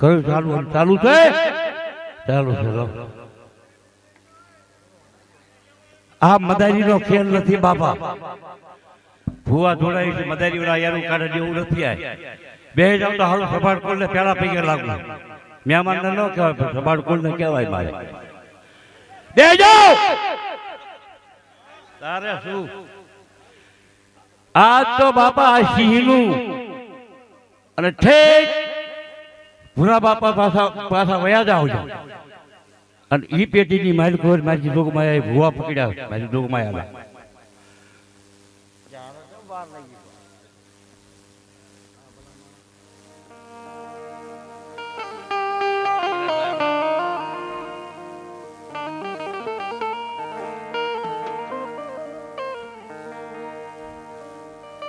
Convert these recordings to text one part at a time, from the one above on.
કયું ચાલુ ચાલુ છે? ચાલુ છે. આ મદારીનો ખેલ નથી, બાપા. ભૂવા જોડાય છે મદારી વાળા યારું કાઢે જેવું નથી આ. બે જાવ તો હારું સભાડ કોલ ને પેલા પૈકે લાગુ. મહેમાન ને ન કહેવાય સભાડ કોલ ને કહેવાય મારે. બે જાવ તારે શું? આજ તો બાપા સિંહનું. અને ઠેક ભૂરા બાપા પાછા પાછા વયા જાવ છો. અને ઈ પેટીની મારી ખબર મારી જોગમાં એ ભૂવા પકડ્યા, મારી જોગમાં આવ્યા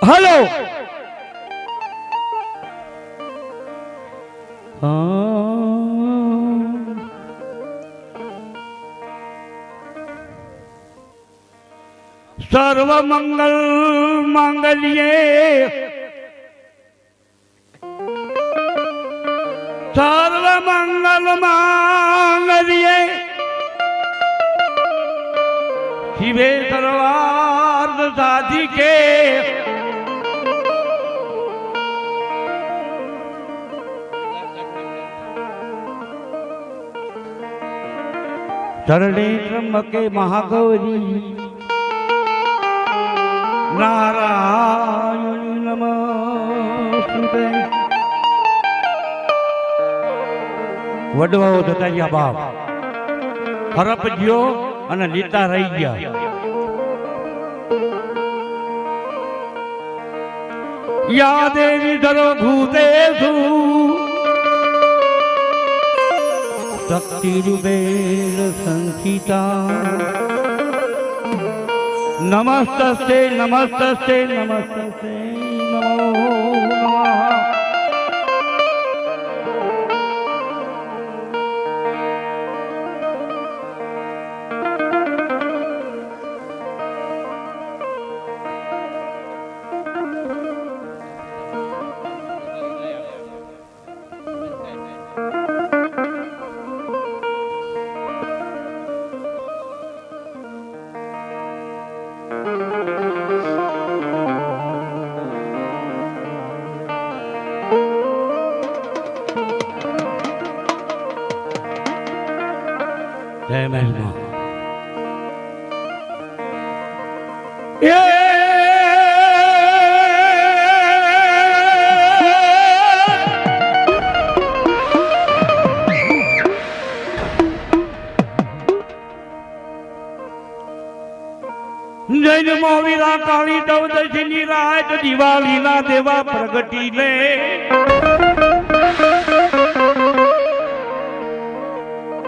હલો! સર્વ મંગલ માંગલ્યે સર્વ મંગલ માંગલ્યે શિવે સર્વાર્થ સાધિકે શરણે ત્રમકે મહાગૌરી. નારાયણ નમસ્તે વડવાઓ થતા ગયા બાપ. હરપ ગયો અને નીતા રહી ગયા. યાદેવી દેવી ભૂતે ભૂતેષુ શક્તિરૂપેણ સંસ્થિતા નમસ્તે નમસ્તે નમસ્તે નમો નમઃ ચૌદશી રાત દિવાળી ના દેવા પ્રગટી લે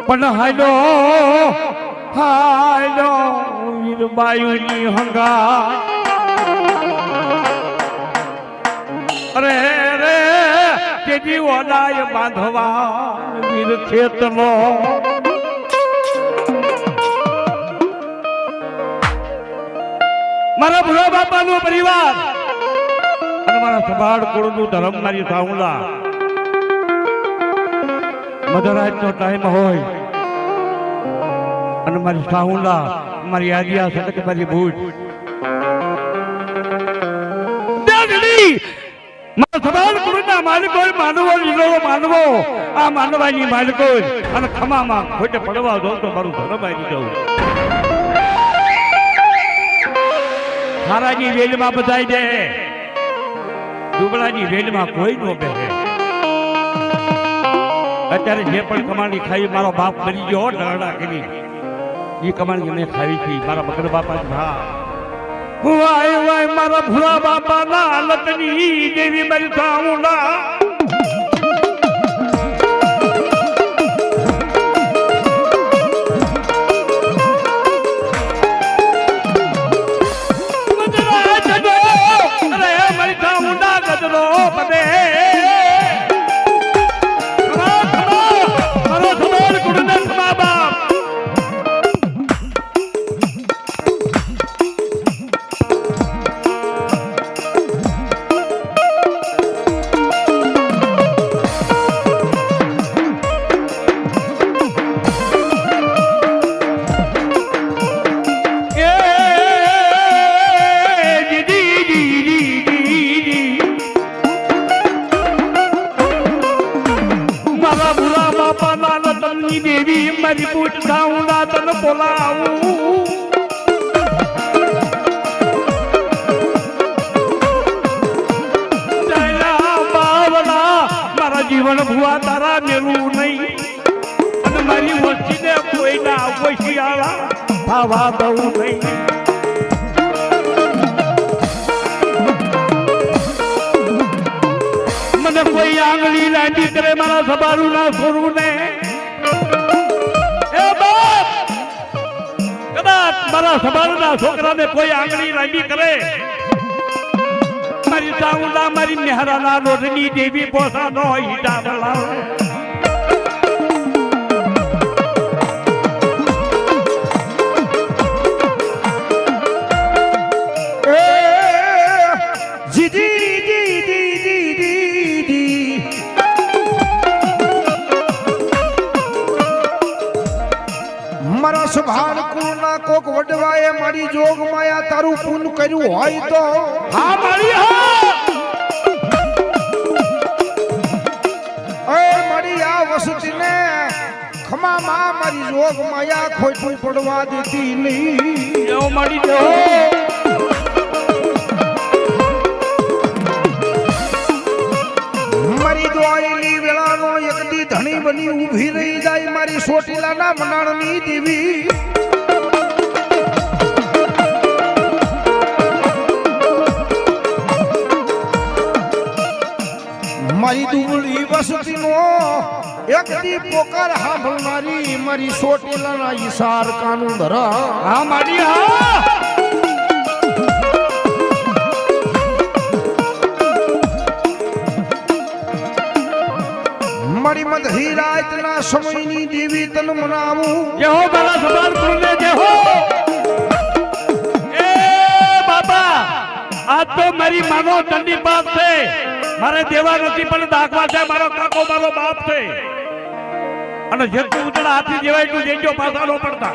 પણ હાલો હાલો, વીરબાયુની હંગા અરે રે તેજી ઓલાય બાંધવા વીર ખેતનો. મારા ભૂરા બાપાનો પરિવાર. અને મારા સભાડ કુળનું ધર્મ મારી સાઉલા મધરાજનો ટાઈમ હોય. અને મારી સાહુલા મારી આદિયા સડક મારી ભૂજ. માલિકો માનવો લીલો માનવો. આ માનવાની માલિકો અને ખમામાં ખોટે પડવા દો તો મારું ધર્મ આવી જવું. હારાની વેલમાં બધાય દે દુબળાની વેલમાં કોઈ નો બેહે અત્યારે જે પણ કમાણી ખાઈ મારો બાપ મરી ગયો ઢળડા કરી એ કમાણી મેં ખાવી હતી મારા મગર બાપા ભા. વાય વાય મારા ભૂરા બાપા ના હાલતની દેવી મારી સાઉલા મજરાજનો, મને કોઈ આંગળી લાંડી કરે મારા સબારું ના છોરું ને એ બાપ! કદાચ મારા સબારું ના છોકરાને કોઈ આંગળી લાંડી કરે. મારી ચાઉંડા, મારી મહેરાના લોટની દેવી પોસાનો હીટા બોલાવે વડવાએ મારી જોગ માયા તારું પૂન કર્યું હોય તો. હા મારી હા. મારી આ વસતીને ખમામાં મારી જોગ માયા ખોટું પડવા દેતી નહીં એવો મારી જવો મારી દ્વારેલી વેળાનો એકદી ધણી બની ઊભી રહી જાય મારી સોટીલાના મનાણની દેવી. દુબળી એક દી પોકાર સાંભળનારી મારી સોટીલાના ઈશાર કાનું ધર હા મારી હા. મારી મધહી રાતના સમયની દેવી તન મનાવું. જેહો મારા સબાર કુળને જેહો એ બાબા આ તો મારી માનો દંડી બાપ છે. મારે દેવા નથી, પણ દાખવા છે, મારો કાકો, મારો બાપ છે. અને જેટલું ઉજળા હાથી જેવાય એટલું દેજો પાછા નો પડતા.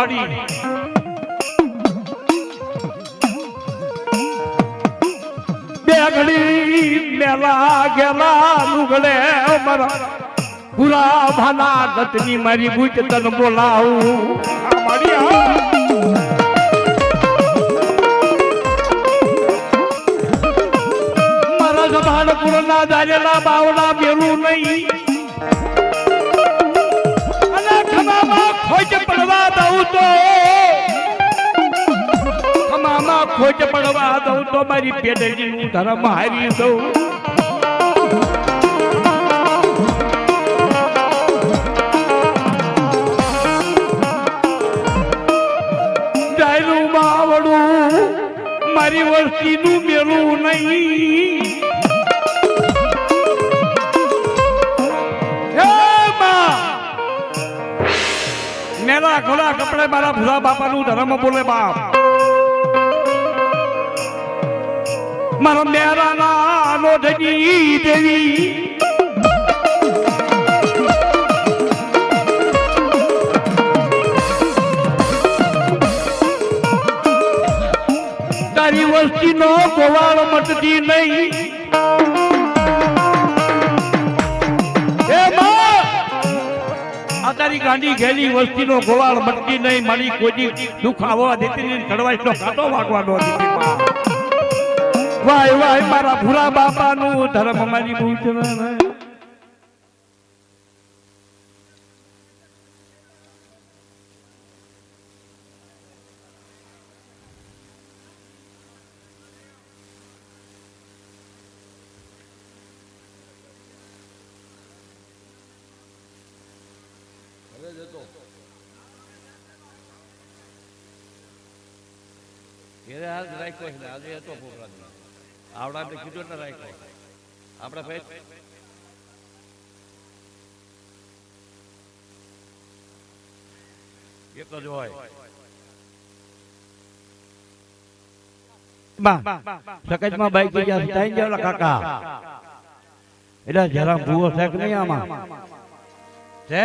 માડી બે ઘડી મેલા ગેલા લુગડે મારા પુરા ભાના ગતની મારી ભૂત તન બોલાવું. મારી આ મારા દારેલા બાવડા મેલું નહીં. ખોજ પડવા દઉં તો મામા ખોજ પડવા દઉં તો મારી પેડલીનું ધર્મ હારી દઉં કપડે મારા ભૂરા બાપાનું ધર્મ બોલે બાપ. મારો મેરા ના દેવી. તારી વસ્તી નો ગોવાળ મટતી નહીં. તારી ગાંડી ઘેલી વસ્તીનો ગોવાળ મટકી નહીં, મારી કોઈ દુઃખ આવવા દેતી નહીં કડવાઈનો કાંટો વાગવાનો વાય વાય, મારા ભૂરા બાપાનું ધર્મ મારી બૂચના ઘેરે હાલ રાખ્યો છે આજે હતો પ્રોગ્રામ આવડા આપણે કીધું ને રાખ્યો. આપણા ભાઈ એક જ હોય. સકજમાં બાઈક ગયા સ્ટાઈન જેવલા કાકા. એટલે જરા ભૂવો છે કે નહીં આમાં. છે?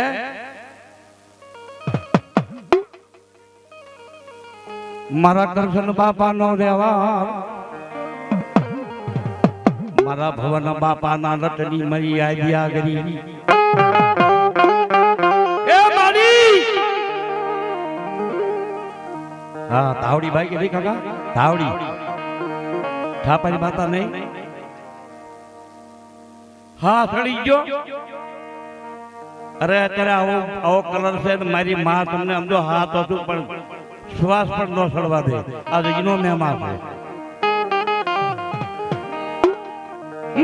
મારા દર્શન બાપા નો દેવા મારા ભવન બાપા ના રટની મરી આવ્યા ગરી હા તાવડી ભાઈ કે નહીં કાકા? તાવડી થાપાની માતા નહીં? હા, સડી ગયો. અરે, અત્યારે આવો આવો કલર છે મારી માં તમને સમજો હાથ હતું પણ શ્વાસ પણ ન સડવા દે. આ રીનો મહેમાન છે.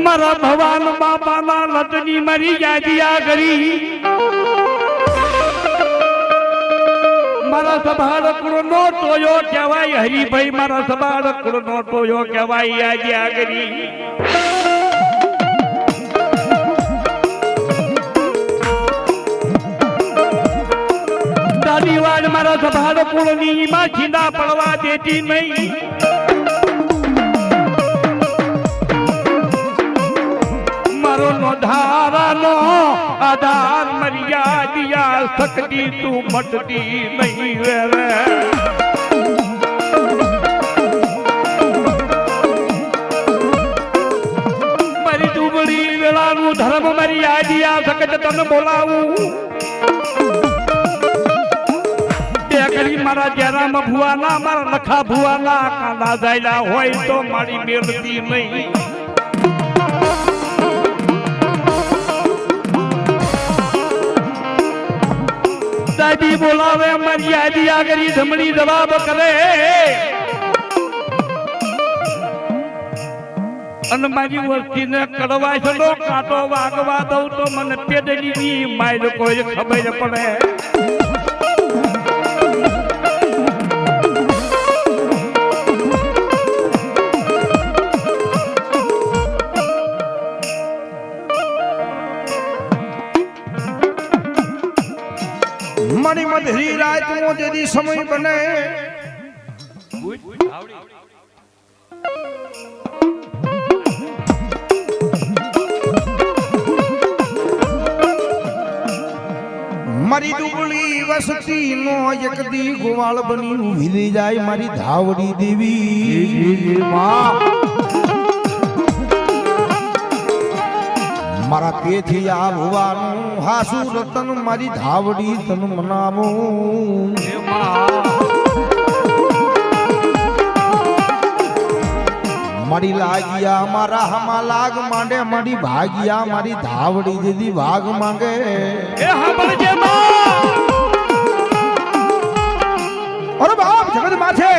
મારા ભવાન બાપાના લટની મારી જાજિયા કરી. મારા સભાડ કુળ નો ટોયો કહેવાય, હરિભાઈ, મારા સભાડ કુળ નો ટોયો કહેવાય જાજિયા કરી. દાદી મારા સભાડ કુળની માં છીંદા પડવા દેતી નહીં. મારો નો ધારાનો આધાર મર્યાદિયા શકતી તું મટતી નહીં રે મારી ડુબળી વેળાનું ધર્મ મર્યાદિયા સકત તને બોલાવું. મારા જેરામ ભુવાના મારા લખા ભુવાના કાંડા જાયલા હોય તો મારી મેળતી નહીં. દાદી બોલાવે, મારી યાદી આગળ ધમણી જવાબ કરે. અને મારી વસ્તીને કડવા છલો કાંટો વાગવા દઉં તો મને પેડલી માય કોઈ ખબર પડે. સમય બને. મારી દુબળી વસતી નો એક દી ગોવાળ બની. વિલી જાય મારી ધાવડી દેવી. મારા પેથી આવવાનું હાસુ રતન મારી ધાવડી તન મનાવું. મારી લાગ્યા મારા હમા લાગ માંડે મારી ભાગ્યા મારી ધાવડી દીદી ભાગ માંગે. અરે બાપ જગત માથે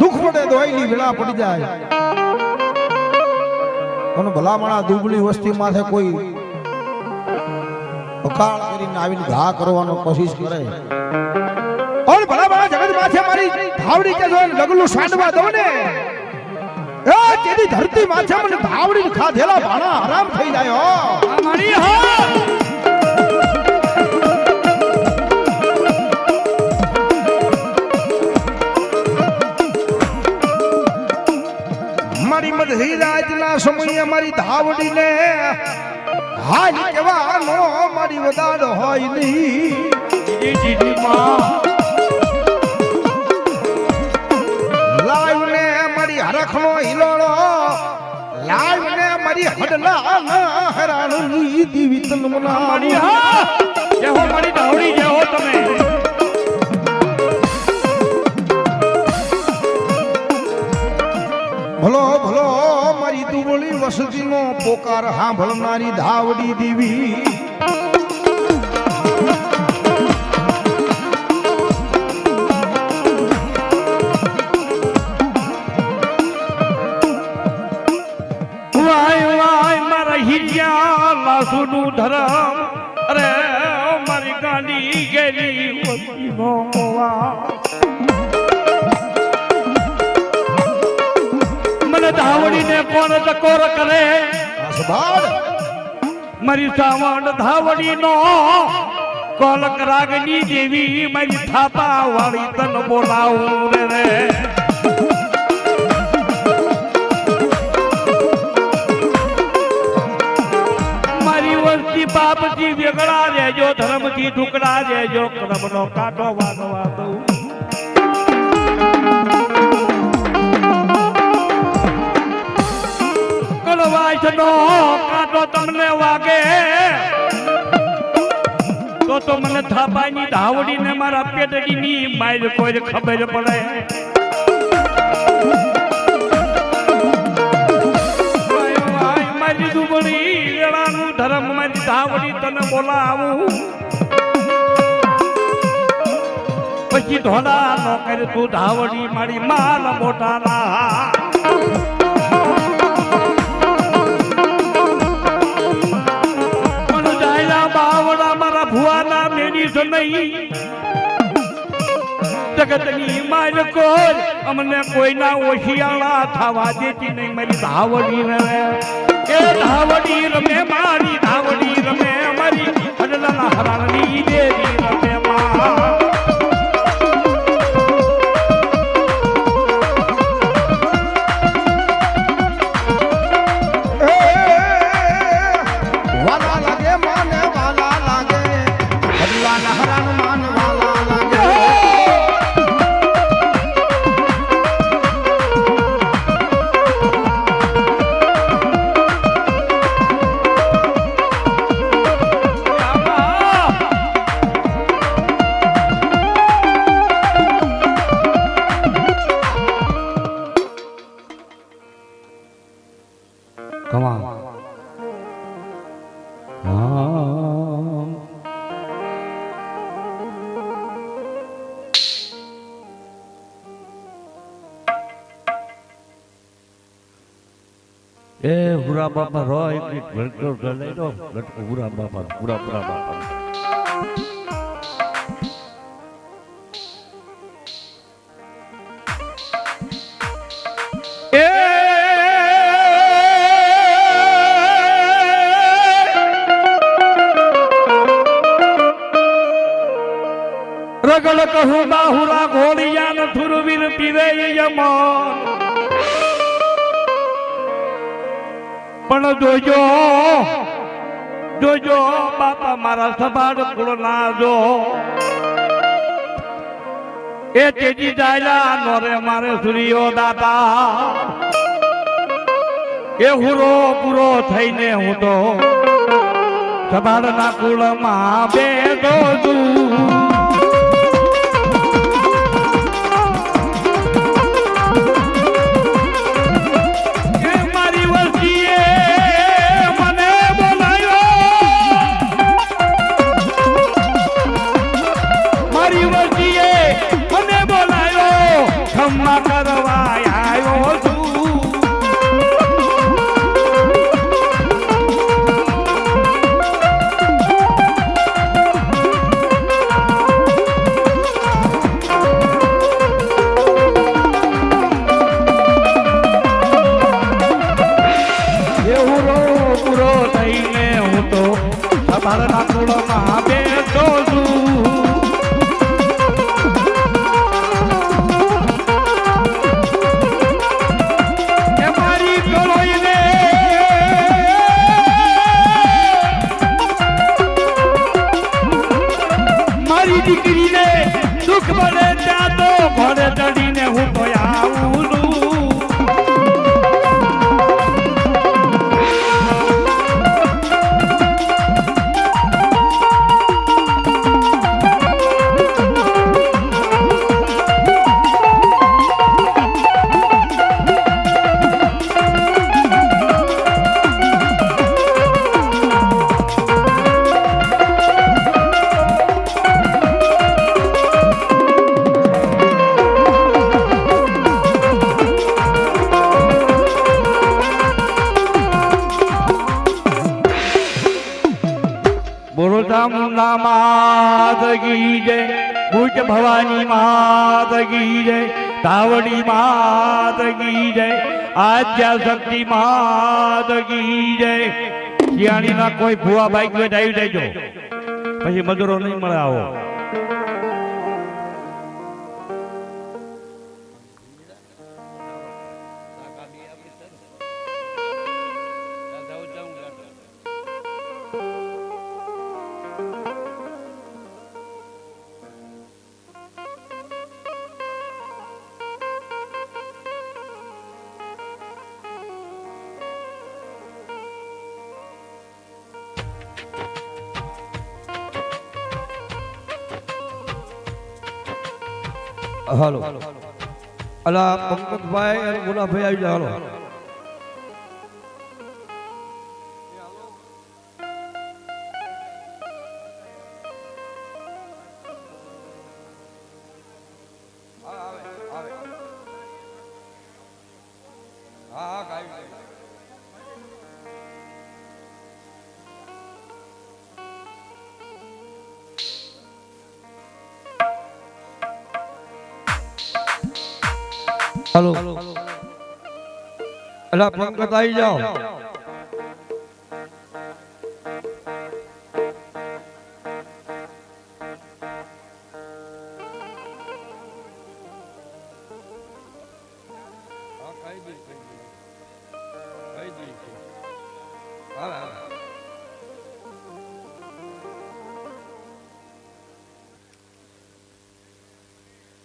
દુઃખ પડે દોઈની વેળા પડી જાય. અને ભલામણા દુબળી વસ્તી માથે કોઈ અકાળ કરીને આવીને ઘા કરવાનો કોશિશ કરે. ઓર ભલામણા જગત માથે મારી ધાવડી કે જોઈને લગલું સાંડવા દો ને એ તેની ધરતી માથે મને ધાવડી ખાધેલા ભાણા આરામ થઈ જાય હો. મારી હા. રાતના સમયે મારી ધાવડીને હાલ કહેવાનો મારી વદાડ હોય નહીં. લાવ ને મારી હરખનો હિલોળો ને મારી હડલા ના હરાણની દીવી તન મારી હા જે હો મારી ધાવડી જે હો તમે. ભલો ભલો વસતીનો પોકાર સાંભળનારી ધાવડી દેવી. ધાવડીનો કોલક રાગની દેવી મારી થાપા વાળી તન બોલાવું રે મારી વસ્તી પાપથી વેગળા રહેજો, ધર્મથી ઢુકડા રહેજો, ક્રમનો કાંટો વાગવા દઉં. થાપાની ધાવડીને મારા પેટડીની માર કોઈ ખબર પડે. ધર્મ મારી ધાવડી તને બોલાવું. પછી ધોળા નો કરે તું ધાવડી, મારી માલ મોટા ના જગતની માલ કોઈ અમને કોઈના ઓશિયાળા થવા દેતી નહીં. મારી ધાવડી રમે. એ ધાવડી રમે, મારી ધાવડી રમે, મારી હડલા હરાણી દેવી રમે, માં. હુરા બાપા રો એક લટકો લઈ લો લટકો હુરા બાપા હુરા હુરા બાપા રગડ કહું બાહુરા ઘોડિયા ન થુરવીર પીરે યમન. પણ જોજો જોજો, બાપા મારા સભાડ કુળ ના જો. એ તેજી જાયલા નોરે મારે સૂર્યો દાતા. એ હુરો પૂરો થઈને હું તો સભાડના કુળમાં બેઠો છું. કી જય, તાવડી માત કી જય શક્તિ માત કી જય. શિયાળીના કોઈ ભુવા બાઈક ગયો આવી દેજો પછી મજૂરો નહીં મળે આવો. હાલો. અલા પંકજભાઈ અને ગુલાભાઈ આવી જાઓ હાલો. હાલો અલા પંકજ આવી જાઓ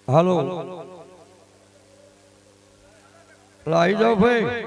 હાલો અલા આવી ભાઈ.